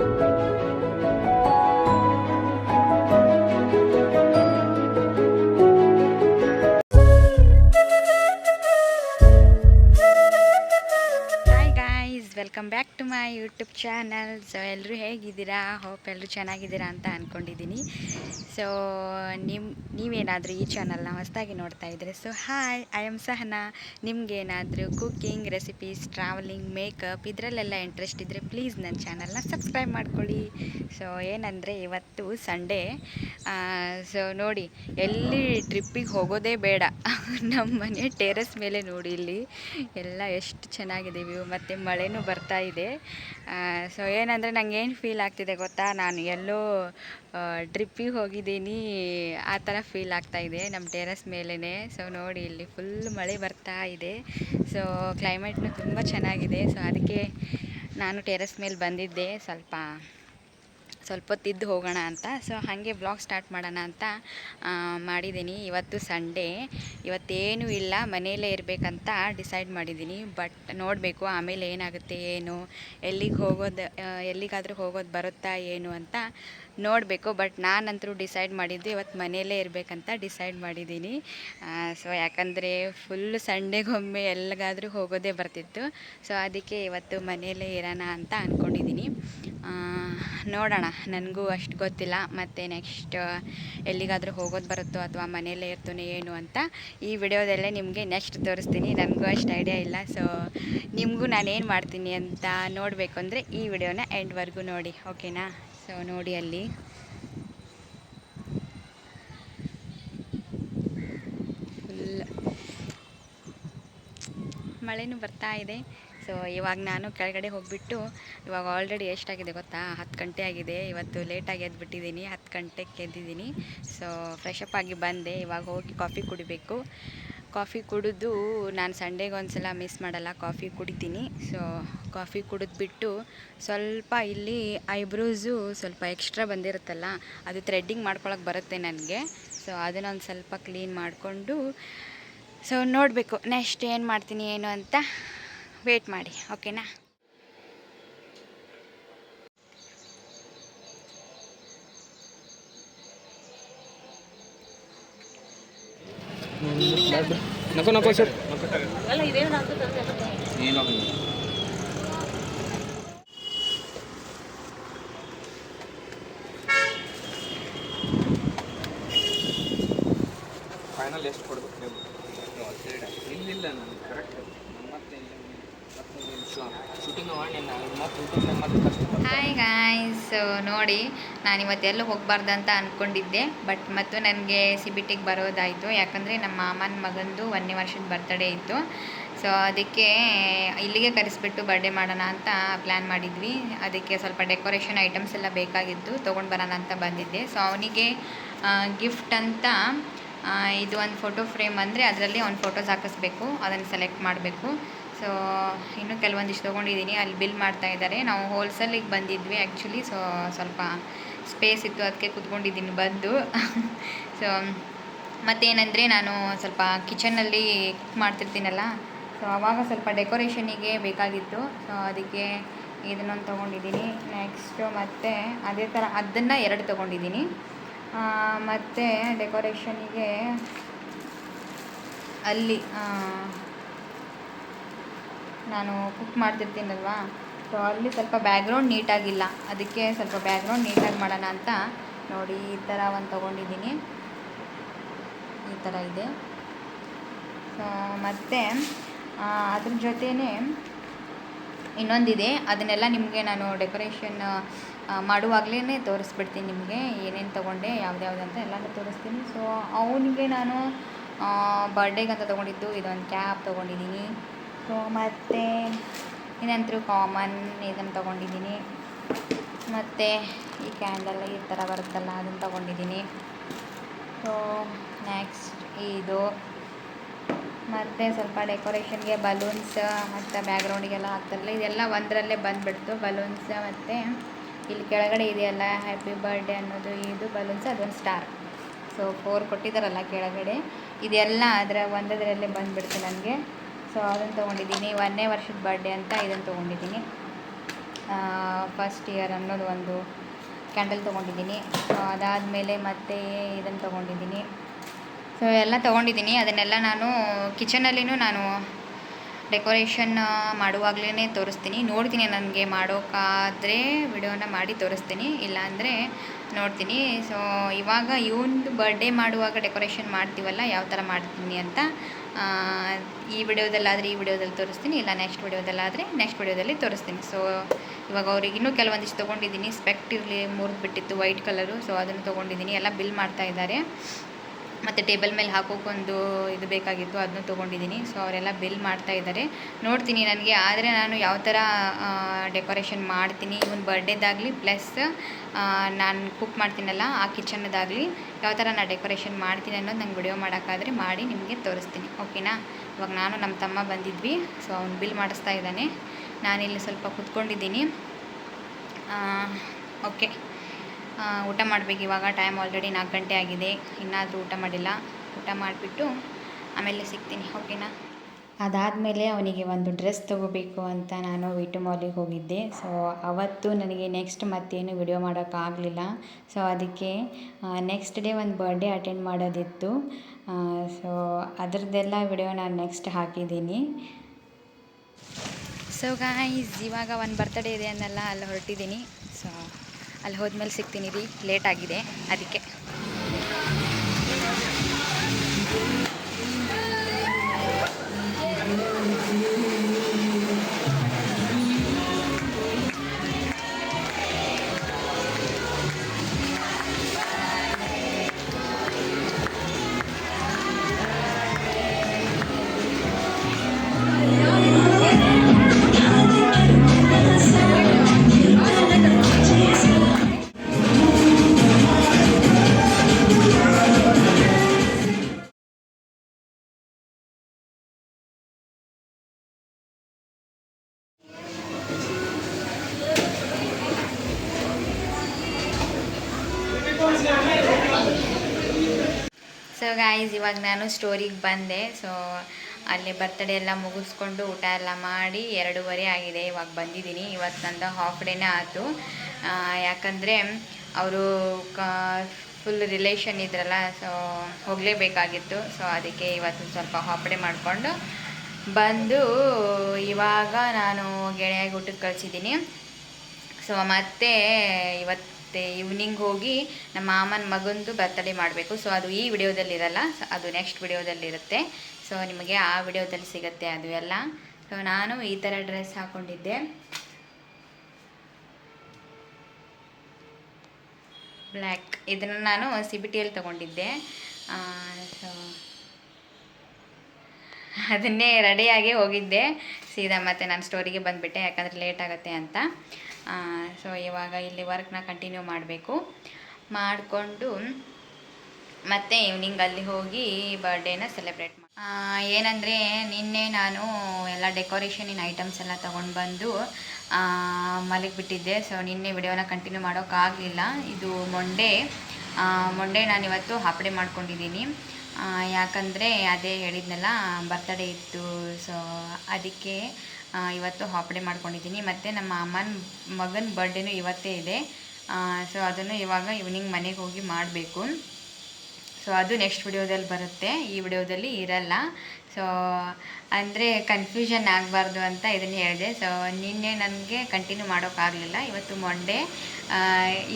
Hi welcome back to my YouTube channel. So ಎಲ್ಲರೂ ಹೇಗಿದ್ದೀರಾ? Hope ಎಲ್ಲರೂ ಚೆನ್ನಾಗಿದ್ದೀರಾ ಅಂತ ಅಂದ್ಕೊಂಡಿದ್ದೀನಿ ಸೊ ನಿಮ್ಮ ನೀವೇನಾದರೂ ಈ ಚಾನಲ್ನ ಹೊಸದಾಗಿ ನೋಡ್ತಾ ಇದ್ದರೆ so hi I am Sahana ನಿಮಗೇನಾದರೂ ಕುಕ್ಕಿಂಗ್ ರೆಸಿಪೀಸ್ ಟ್ರಾವೆಲಿಂಗ್ ಮೇಕಪ್ ಇದರಲ್ಲೆಲ್ಲ ಇಂಟ್ರೆಸ್ಟ್ ಇದ್ದರೆ ಪ್ಲೀಸ್ ನನ್ನ ಚಾನಲ್ನ ಸಬ್ಸ್ಕ್ರೈಬ್ ಮಾಡ್ಕೊಳ್ಳಿ. ಸೊ ಏನಂದರೆ ಇವತ್ತು ಸಂಡೇ ಸೊ ನೋಡಿ, ಎಲ್ಲಿ ಟ್ರಿಪ್ಪಿಗೆ ಹೋಗೋದೇ ಬೇಡ. ನಮ್ಮ ಮನೆ ಟೆರೆಸ್ ಮೇಲೆ ನೋಡಿ ಇಲ್ಲಿ. ಎಲ್ಲ ಎಷ್ಟು ಚೆನ್ನಾಗಿದೆ ವ್ಯೂ ಮತ್ತು ಮಳೆನೂ ಬರ್ತಾ ಇದೆ. ಸೊ ಏನಂದರೆ ನಂಗೆ ಏನು ಫೀಲ್ ಆಗ್ತಿದೆ ಗೊತ್ತಾ? ನಾನು ಎಲ್ಲೋ ಟ್ರಿಪ್ಪಿಗೆ ಹೋಗಿದ್ದೀನಿ. ಆ ಥರ ಫೀಲ್ ಆಗ್ತಾ ಇದೆ ನಮ್ಮ ಟೆರೆಸ್ ಮೇಲೇ ಸೊ ನೋಡಿ ಇಲ್ಲಿ ಫುಲ್ ಮಳೆ ಬರ್ತಾ ಇದೆ. ಸೊ ಕ್ಲೈಮೇಟ್ನು ತುಂಬ ಚೆನ್ನಾಗಿದೆ. ಸೊ ಅದಕ್ಕೆ ನಾನು ಟೆರೆಸ್ ಮೇಲೆ ಬಂದಿದ್ದೆ. ಸ್ವಲ್ಪ ಸ್ವಲ್ಪ ಹೊತ್ತಿದ್ದು ಹೋಗೋಣ ಅಂತ. ಸೊ ಹಾಗೆ ಬ್ಲಾಗ್ ಸ್ಟಾರ್ಟ್ ಮಾಡೋಣ ಅಂತ ಮಾಡಿದ್ದೀನಿ. ಇವತ್ತು ಸಂಡೇ ಇವತ್ತೇನು ಇಲ್ಲ, ಮನೆಯಲ್ಲೇ ಇರಬೇಕಂತ ಡಿಸೈಡ್ ಮಾಡಿದ್ದೀನಿ. ಬಟ್ ನೋಡಬೇಕು, ಆಮೇಲೆ ಏನಾಗುತ್ತೆ, ಏನು, ಎಲ್ಲಿಗೆ ಹೋಗೋದು ಎಲ್ಲಿಗಾದರೂ ಹೋಗೋದು ಬರುತ್ತಾ, ಏನು ಅಂತ. ನೋಡಬೇಕು ಬಟ್ ನಾನಂತರೂ ಡಿಸೈಡ್ ಮಾಡಿದ್ದು ಇವತ್ತು ಮನೆಯಲ್ಲೇ ಇರಬೇಕಂತ ಡಿಸೈಡ್ ಮಾಡಿದ್ದೀನಿ. ಸೊ ಯಾಕಂದರೆ ಫುಲ್ ಸಂಡೇಗೊಮ್ಮೆ ಎಲ್ಲಿಗಾದರೂ ಹೋಗೋದೇ ಬರ್ತಿತ್ತು. ಸೊ ಅದಕ್ಕೆ ಇವತ್ತು ಮನೆಯಲ್ಲೇ ಇರೋಣ ಅಂತ ಅಂದ್ಕೊಂಡಿದ್ದೀನಿ ನೋಡೋಣ, ನನಗೂ ಅಷ್ಟು ಗೊತ್ತಿಲ್ಲ, ಮತ್ತು ನೆಕ್ಸ್ಟ್ ಎಲ್ಲಿಗಾದರೂ ಹೋಗೋದು ಬರುತ್ತೋ ಅಥವಾ ಮನೆಯಲ್ಲೇ ಇರ್ತಾನೆ ಏನು ಅಂತ ಈ ವಿಡಿಯೋದಲ್ಲೇ ನಿಮಗೆ ನೆಕ್ಸ್ಟ್ ತೋರಿಸ್ತೀನಿ. ನನಗೂ ಅಷ್ಟು ಐಡಿಯಾ ಇಲ್ಲ ಸೊ ನಿಮಗೂ ನಾನೇನು ಮಾಡ್ತೀನಿ ಅಂತ ನೋಡಬೇಕು ಅಂದರೆ ಈ ವಿಡಿಯೋನ ಎಂಡ್ವರೆಗೂ ನೋಡಿ ಓಕೆನಾ ಸೊ ನೋಡಿ ಅಲ್ಲಿ. ಫುಲ್ ಮಳೆನೂ ಬರ್ತಾ ಇದೆ. ಸೊ ಇವಾಗ ನಾನು ಕೆಳಗಡೆ ಹೋಗಿಬಿಟ್ಟು ಇವಾಗ ಆಲ್ರೆಡಿ ಎಷ್ಟಾಗಿದೆ ಗೊತ್ತಾ? ಹತ್ತು ಗಂಟೆ ಆಗಿದೆ. ಇವತ್ತು ಲೇಟಾಗಿ ಎದ್ಬಿಟ್ಟಿದ್ದೀನಿ. ಹತ್ತು ಗಂಟೆಗೆ ಎದ್ದಿದ್ದೀನಿ. ಸೊ ಫ್ರೆಶ್ ಅಪ್ ಆಗಿ ಬಂದೆ. ಇವಾಗ ಹೋಗಿ ಕಾಫಿ ಕುಡಿಬೇಕು. ಕಾಫಿ ಕುಡಿದು ನಾನು ಸಂಡೇಗೆ ಒಂದ್ಸಲ ಮಿಸ್ ಮಾಡಲ್ಲ, ಕಾಫಿ ಕುಡಿತೀನಿ. ಸೊ ಕಾಫಿ ಕುಡಿದ್ಬಿಟ್ಟು ಸ್ವಲ್ಪ ಇಲ್ಲಿ ಐಬ್ರೋಸು ಸ್ವಲ್ಪ ಎಕ್ಸ್ಟ್ರಾ ಬಂದಿರುತ್ತಲ್ಲ, ಅದು ಥ್ರೆಡ್ಡಿಂಗ್ ಮಾಡ್ಕೊಳಕ್ಕೆ ಬರುತ್ತೆ ನನಗೆ. ಸೊ ಅದನ್ನೊಂದು ಸ್ವಲ್ಪ ಕ್ಲೀನ್ ಮಾಡಿಕೊಂಡು ಸೊ ನೋಡಬೇಕು, ನೆಕ್ಸ್ಟ್ ಏನು ಮಾಡ್ತೀನಿ, ಏನು ಅಂತ ವೇಟ್ ಮಾಡಿ ಓಕೆನಾ ನಕೋ ನಕೋ ಸರ್. ಫೈನಲ್ ಎಷ್ಟು ಕೊಡ್ಬೇಕು ನೀವು? ಇಲ್ಲ ನಾನು ಕರೆಕ್ಟ್ ನಮ್ಮ ಇಲ್ಲ. ಹಾಯ್ ಗಾಯ್ಸ್ ನೋಡಿ, ನಾನು ಇವತ್ತೆಲ್ಲೂ ಹೋಗಬಾರ್ದು ಅಂತ ಅಂದ್ಕೊಂಡಿದ್ದೆ ಬಟ್ ಮತ್ತು ನನಗೆ ಸಿಬಿಟಿಗೆ ಬರೋದಾಯಿತು. ಯಾಕಂದರೆ ನಮ್ಮ ಮಾಮನ ಮಗಂದು ಒಂದನೇ ವರ್ಷದ ಬರ್ತಡೇ ಇತ್ತು. ಸೊ ಅದಕ್ಕೆ ಇಲ್ಲಿಗೆ ಕರೆಸ್ಬಿಟ್ಟು ಬರ್ಡೇ ಮಾಡೋಣ ಅಂತ ಪ್ಲ್ಯಾನ್ ಮಾಡಿದ್ವಿ. ಅದಕ್ಕೆ ಸ್ವಲ್ಪ ಡೆಕೋರೇಷನ್ ಐಟಮ್ಸ್ ಎಲ್ಲ ಬೇಕಾಗಿತ್ತು, ತೊಗೊಂಡು ಬರೋಣ ಅಂತ ಬಂದಿದ್ದೆ. ಸೊ ಅವನಿಗೆ ಗಿಫ್ಟ್ ಅಂತ ಇದು ಒಂದು ಫೋಟೋ ಫ್ರೇಮ್ ಅಂದರೆ ಅದರಲ್ಲಿ ಒಂದು ಫೋಟೋಸ್ ಹಾಕಿಸ್ಬೇಕು, ಅದನ್ನು ಸೆಲೆಕ್ಟ್ ಮಾಡಬೇಕು. ಸೊ ಇನ್ನೂ ಕೆಲವೊಂದಿಷ್ಟು ತೊಗೊಂಡಿದ್ದೀನಿ. ಅಲ್ಲಿ ಬಿಲ್ ಮಾಡ್ತಾ ಇದ್ದಾರೆ. ನಾವು ಹೋಲ್ಸೇಲಿಗೆ ಬಂದಿದ್ವಿ ಆ್ಯಕ್ಚುಲಿ ಸೊ ಸ್ವಲ್ಪ ಸ್ಪೇಸ್ ಇತ್ತು. ಅದಕ್ಕೆ ಕುತ್ಕೊಂಡಿದ್ದೀನಿ ಬಂದು. ಸೊ ಮತ್ತೇನೆಂದರೆ ನಾನು ಸ್ವಲ್ಪ ಕಿಚನಲ್ಲಿ ಕುಕ್ ಮಾಡ್ತಿರ್ತೀನಲ್ಲ. ಸೊ ಆವಾಗ ಸ್ವಲ್ಪ ಡೆಕೋರೇಷನಿಗೆ ಬೇಕಾಗಿತ್ತು. ಸೊ ಅದಕ್ಕೆ ಇದನ್ನೊಂದು ತೊಗೊಂಡಿದ್ದೀನಿ. ನೆಕ್ಸ್ಟು ಮತ್ತು ಅದೇ ಥರ ಅದನ್ನು ಎರಡು ತೊಗೊಂಡಿದ್ದೀನಿ. ಮತ್ತು ಡೆಕೋರೇಷನಿಗೆ ಅಲ್ಲಿ ನಾನು ಕುಕ್ ಮಾಡ್ತಿರ್ತೀನಲ್ವಾ? ಸೊ ಅಲ್ಲಿ ಸ್ವಲ್ಪ ಬ್ಯಾಗ್ರೌಂಡ್ ನೀಟಾಗಿಲ್ಲ. ಅದಕ್ಕೆ ಸ್ವಲ್ಪ ಬ್ಯಾಗ್ರೌಂಡ್ ನೀಟಾಗಿ ಮಾಡೋಣ ಅಂತ ನೋಡಿ ಈ ಥರ ಒಂದು ತೊಗೊಂಡಿದ್ದೀನಿ. ಈ ಥರ ಇದೆ. ಸೊ ಮತ್ತು ಅದ್ರ ಜೊತೆನೇ ಇನ್ನೊಂದಿದೆ. ಅದನ್ನೆಲ್ಲ ನಿಮಗೆ ನಾನು ಡೆಕೋರೇಷನ್ ಮಾಡುವಾಗಲೇ ತೋರಿಸ್ಬಿಡ್ತೀನಿ ನಿಮಗೆ. ಏನೇನು ತೊಗೊಂಡೆ ಯಾವ್ದ್ಯಾವ್ದು ಅಂತ ಎಲ್ಲನೂ ತೋರಿಸ್ತೀನಿ. ಸೊ ಅವನಿಗೆ ನಾನು ಬರ್ಡೇಗಂತ ತೊಗೊಂಡಿದ್ದು ಇದೊಂದು ಕ್ಯಾಪ್ ತೊಗೊಂಡಿದ್ದೀನಿ. ಸೊ ಮತ್ತು ಇನ್ನಂತರೂ ಕಾಮನ್ ಇದನ್ನು ತೊಗೊಂಡಿದ್ದೀನಿ. ಮತ್ತು ಈ ಕ್ಯಾಂಡಲ್ ಈ ಥರ ಬರುತ್ತಲ್ಲ ಅದನ್ನು ತೊಗೊಂಡಿದ್ದೀನಿ. ಸೊ ನೆಕ್ಸ್ಟ್ ಇದು ಮತ್ತು ಸ್ವಲ್ಪ ಡೆಕೋರೇಷನ್ಗೆ ಬಲೂನ್ಸ್ ಮತ್ತು ಬ್ಯಾಕ್ಗ್ರೌಂಡಿಗೆಲ್ಲ ಹಾಕ್ತಾರಲ್ಲ, ಇದೆಲ್ಲ ಒಂದರಲ್ಲೇ ಬಂದುಬಿಡ್ತು. ಬಲೂನ್ಸ್ ಮತ್ತು ಇಲ್ಲಿ ಕೆಳಗಡೆ ಇದೆಯಲ್ಲ ಹ್ಯಾಪಿ ಬರ್ಡೇ ಅನ್ನೋದು, ಇದು ಬಲೂನ್ಸ್ ಅದೊಂದು ಸ್ಟಾರ್ ಸೊ ಫೋರ್ ಕೊಟ್ಟಿದ್ದಾರಲ್ಲ ಕೆಳಗಡೆ. ಇದೆಲ್ಲ ಅದರ ಒಂದರಲ್ಲೇ ಬಂದುಬಿಡ್ತು ನನಗೆ. ಸೊ ಅದನ್ನು ತೊಗೊಂಡಿದ್ದೀನಿ ಒಂದನೇ ವರ್ಷದ ಬರ್ಡೇ ಅಂತ ಇದನ್ನು ತೊಗೊಂಡಿದ್ದೀನಿ. ಫಸ್ಟ್ ಇಯರ್ ಅನ್ನೋದು ಒಂದು ಕ್ಯಾಂಡಲ್ ತೊಗೊಂಡಿದ್ದೀನಿ. ಅದಾದಮೇಲೆ ಮತ್ತೆ ಇದನ್ನು ತೊಗೊಂಡಿದ್ದೀನಿ. ಸೊ ಎಲ್ಲ ತೊಗೊಂಡಿದ್ದೀನಿ. ಅದನ್ನೆಲ್ಲ ನಾನು ಕಿಚನಲ್ಲಿನೂ ನಾನು ಡೆಕೋರೇಷನ್ ಮಾಡುವಾಗಲೇ ತೋರಿಸ್ತೀನಿ. ನೋಡ್ತೀನಿ ನನಗೆ ಮಾಡೋಕ್ಕಾದರೆ ವಿಡಿಯೋನ ಮಾಡಿ ತೋರಿಸ್ತೀನಿ. ಇಲ್ಲಾಂದರೆ ನೋಡ್ತೀನಿ. ಸೊ ಇವಾಗ ಇವೊಂದು ಬರ್ಡೇ ಮಾಡುವಾಗ ಡೆಕೋರೇಷನ್ ಮಾಡ್ತೀವಲ್ಲ ಯಾವ ಥರ ಮಾಡ್ತೀನಿ ಅಂತ. ಈ ವಿಡಿಯೋದಲ್ಲಾದರೆ ಈ ವಿಡಿಯೋದಲ್ಲಿ ತೋರಿಸ್ತೀನಿ, ಇಲ್ಲ ನೆಕ್ಸ್ಟ್ ವಿಡಿಯೋದಲ್ಲಾದರೆ ನೆಕ್ಸ್ಟ್ ವಿಡಿಯೋದಲ್ಲಿ ತೋರಿಸ್ತೀನಿ. ಸೊ ಇವಾಗ ಅವ್ರಿಗೆ ಇನ್ನೂ ಕೆಲವೊಂದಿಷ್ಟು ತೊಗೊಂಡಿದ್ದೀನಿ. ಸ್ಪೆಕ್ಟ್ ಇರಲಿ ಮುರಿದು ಬಿಟ್ಟಿತ್ತು ವೈಟ್ ಕಲರು ಸೊ ಅದನ್ನು ತೊಗೊಂಡಿದ್ದೀನಿ. ಎಲ್ಲ ಬಿಲ್ ಮಾಡ್ತಾ ಇದ್ದಾರೆ. ಮತ್ತು ಟೇಬಲ್ ಮೇಲೆ ಹಾಕೋಕ್ಕೊಂದು ಇದು ಬೇಕಾಗಿತ್ತು, ಅದನ್ನು ತೊಗೊಂಡಿದ್ದೀನಿ. ಸೊ ಅವರೆಲ್ಲ ಬಿಲ್ ಮಾಡ್ತಾ ಇದ್ದಾರೆ. ನೋಡ್ತೀನಿ ನನಗೆ, ಆದರೆ ನಾನು ಯಾವ ಥರ ಡೆಕೋರೇಷನ್ ಮಾಡ್ತೀನಿ. ಇವನ್ ಬರ್ಡೇದಾಗಲಿ ಪ್ಲಸ್ ನಾನು ಕುಕ್ ಮಾಡ್ತೀನಲ್ಲ, ಆ ಕಿಚನ್ನದಾಗಲಿ ಯಾವ ಥರ ನಾನು ಡೆಕೋರೇಷನ್ ಮಾಡ್ತೀನಿ ಅನ್ನೋದು ನಂಗೆ ವಿಡಿಯೋ ಮಾಡೋಕ್ಕಾದರೆ ಮಾಡಿ ನಿಮಗೆ ತೋರಿಸ್ತೀನಿ. ಓಕೆನಾ? ಇವಾಗ ನಾನು ನಮ್ಮ ತಮ್ಮ ಬಂದಿದ್ವಿ. ಸೊ ಅವ್ನು ಬಿಲ್ ಮಾಡಿಸ್ತಾ ಇದ್ದಾನೆ. ನಾನಿಲ್ಲಿ ಸ್ವಲ್ಪ ಕುತ್ಕೊಂಡಿದ್ದೀನಿ. ಓಕೆ. ಊಟ ಮಾಡಬೇಕು. ಇವಾಗ ಟೈಮ್ ಆಲ್ರೆಡಿ ನಾಲ್ಕು ಗಂಟೆ ಆಗಿದೆ. ಇನ್ನಾದರೂ ಊಟ ಮಾಡಿಲ್ಲ. ಊಟ ಮಾಡಿಬಿಟ್ಟು ಆಮೇಲೆ ಸಿಗ್ತೀನಿ. ಓಕೆನಾ ಅದಾದಮೇಲೆ ಅವನಿಗೆ ಒಂದು ಡ್ರೆಸ್ ತೊಗೋಬೇಕು ಅಂತ ನಾನು ವಿಟು ಮಾಲಿಗೆ ಹೋಗಿದ್ದೆ. ಸೊ ಅವತ್ತು ನನಗೆ ನೆಕ್ಸ್ಟ್ ಮತ್ತೇನು ವಿಡಿಯೋ ಮಾಡೋಕ್ಕಾಗಲಿಲ್ಲ ಸೊ ಅದಕ್ಕೆ ನೆಕ್ಸ್ಟ್ ಡೇ ಒಂದು ಬರ್ಡೇ ಅಟೆಂಡ್ ಮಾಡೋದಿತ್ತು. ಸೊ ಅದರದ್ದೆಲ್ಲ ವಿಡಿಯೋ ನಾನು ನೆಕ್ಸ್ಟ್ ಹಾಕಿದ್ದೀನಿ. ಸೊ ಗಾಯ್ಸ್ ಇವಾಗ ಒಂದು ಬರ್ತಡೇ ಇದೆ ಅನ್ನೆಲ್ಲ, ಅಲ್ಲಿ ಹೊರಟಿದ್ದೀನಿ. ಸೊ ಅಲ್ಲಿ ಹೋದ್ಮೇಲೆ ಸಿಗ್ತೀನಿ ರೀ. ಲೇಟ್ ಆಗಿದೆ. ಅದಕ್ಕೆ. ಗಾಯ್ಸ್ ಇವಾಗ ನಾನು ಸ್ಟೋರಿಗೆ ಬಂದೆ. ಸೊ ಅಲ್ಲಿ ಬರ್ತಡೇ ಎಲ್ಲ ಮುಗಿಸ್ಕೊಂಡು ಊಟ ಎಲ್ಲ ಮಾಡಿ ಎರಡೂವರೆ ಆಗಿದೆ. ಇವಾಗ ಬಂದಿದ್ದೀನಿ. ಇವತ್ತು ನಂದು ಹಾಫ್ ಡೇನೇ ಆಯಿತು. ಯಾಕಂದರೆ ಅವರು ಕ ಫುಲ್ ರಿಲೇಷನ್ ಇದ್ರಲ್ಲ ಸೊ ಹೋಗಲೇಬೇಕಾಗಿತ್ತು. ಸೊ ಅದಕ್ಕೆ ಇವತ್ತು ಸ್ವಲ್ಪ ಹಾಫ್ ಡೇ ಮಾಡಿಕೊಂಡು ಬಂದು ಇವಾಗ ನಾನು ಗೆಳೆಯಾಗಿ ಊಟಕ್ಕೆ ಕಳಿಸಿದ್ದೀನಿ. ಸೊ ಮತ್ತೆ ಇವತ್ತು ಈವ್ನಿಂಗ್ ಹೋಗಿ ನಮ್ಮ ಮಾಮನ ಮಗಂದು ಬರ್ತಡೇ ಮಾಡಬೇಕು. ಸೊ ಅದು ಈ ವಿಡಿಯೋದಲ್ಲಿ ಇರಲ್ಲ ಅದು ನೆಕ್ಸ್ಟ್ ವಿಡಿಯೋದಲ್ಲಿ ಇರುತ್ತೆ ಸೊ ನಿಮಗೆ ಆ ವಿಡಿಯೋದಲ್ಲಿ ಸಿಗುತ್ತೆ ಅದು ಎಲ್ಲ. ಸೊ ನಾನು ಈ ಥರ ಡ್ರೆಸ್ ಹಾಕ್ಕೊಂಡಿದ್ದೆ ಬ್ಲ್ಯಾಕ್ ಇದನ್ನು ನಾನು ಸಿ ಬಿ ಟಿಯಲ್ಲಿ ತೊಗೊಂಡಿದ್ದೆ ಸೊ ಅದನ್ನೇ ರೆಡಿಯಾಗಿ ಹೋಗಿದ್ದೆ. ಸೀದಾ ಮತ್ತೆ ನಾನು ಸ್ಟೋರಿಗೆ ಬಂದುಬಿಟ್ಟೆ, ಯಾಕಂದರೆ ಲೇಟ್ ಆಗುತ್ತೆ ಅಂತ. ಸೊ ಇವಾಗ ಇಲ್ಲಿ ವರ್ಕ್ನ ಕಂಟಿನ್ಯೂ ಮಾಡಬೇಕು. ಮಾಡಿಕೊಂಡು ಮತ್ತೆ ಈವ್ನಿಂಗ್ ಅಲ್ಲಿ ಹೋಗಿ ಬರ್ಡೇನ ಸೆಲೆಬ್ರೇಟ್ ಏನಂದರೆ ನಿನ್ನೆ ನಾನು ಎಲ್ಲ ಡೆಕೋರೇಷನಿನ ಐಟಮ್ಸ್ ಎಲ್ಲ ತೊಗೊಂಡು ಬಂದು ಮಲಗಿಬಿಟ್ಟಿದ್ದೆ ಸೊ ನಿನ್ನೆ ವಿಡಿಯೋನ ಕಂಟಿನ್ಯೂ ಮಾಡೋಕ್ಕಾಗಲಿಲ್ಲ ಇದು ಮೊಂಡೇ ಮೊಂಡೇ ನಾನು ಇವತ್ತು ಹಾಪಡೆ ಮಾಡ್ಕೊಂಡಿದ್ದೀನಿ. ಯಾಕಂದರೆ ಅದೇ ಹೇಳಿದ್ನಲ್ಲ ಬರ್ತಡೇ ಇತ್ತು. ಸೊ ಅದಕ್ಕೆ ಇವತ್ತು ಹಾಪ್ಡೇ ಮಾಡ್ಕೊಂಡಿದ್ದೀನಿ. ಮತ್ತು ನಮ್ಮ ಅಮ್ಮನ, ಮಗನ ಬರ್ಡೇನೂ ಇವತ್ತೇ ಇದೆ. ಸೊ ಅದನ್ನು ಇವಾಗ ಈವ್ನಿಂಗ್ ಮನೆಗೆ ಹೋಗಿ ಮಾಡಬೇಕು. ಸೊ ಅದು ನೆಕ್ಸ್ಟ್ ವಿಡಿಯೋದಲ್ಲಿ ಬರುತ್ತೆ. ಈ ವಿಡಿಯೋದಲ್ಲಿ ಇರಲ್ಲ. ಸೊ ಅಂದರೆ ಕನ್ಫ್ಯೂಷನ್ ಆಗಬಾರ್ದು ಅಂತ ಇದನ್ನು ಹೇಳಿದೆ. ಸೊ ನಿನ್ನೆ ನನಗೆ ಕಂಟಿನ್ಯೂ ಮಾಡೋಕ್ಕಾಗಲಿಲ್ಲ ಇವತ್ತು ಮೊಂಡೆ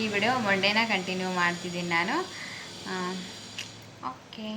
ಈ ವಿಡಿಯೋ ಮೊಂಡೆನ ಕಂಟಿನ್ಯೂ ಮಾಡ್ತಿದ್ದೀನಿ ನಾನು. ಓಕೆ